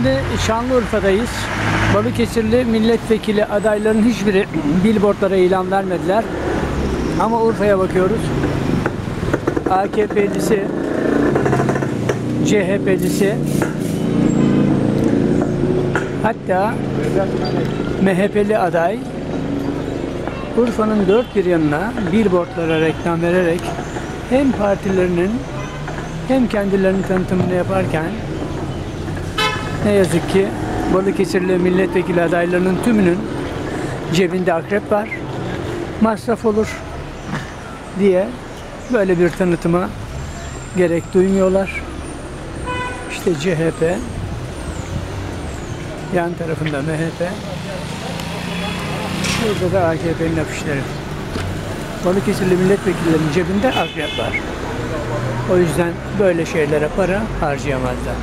Şimdi Şanlıurfa'dayız. Balıkesirli milletvekili adayların hiçbiri billboardlara ilan vermediler. Ama Urfa'ya bakıyoruz. AKP'lisi, CHP'lisi, hatta MHP'li aday Urfa'nın dört bir yanına billboardlara reklam vererek hem partilerinin hem kendilerinin tanıtımını yaparken ne yazık ki Balıkesirli milletvekili adaylarının tümünün cebinde akrep var. Masraf olur diye böyle bir tanıtıma gerek duymuyorlar. İşte CHP, yan tarafında MHP, burada da AKP'nin afişleri. Balıkesirli milletvekillerinin cebinde akrep var. O yüzden böyle şeylere para harcayamazlar.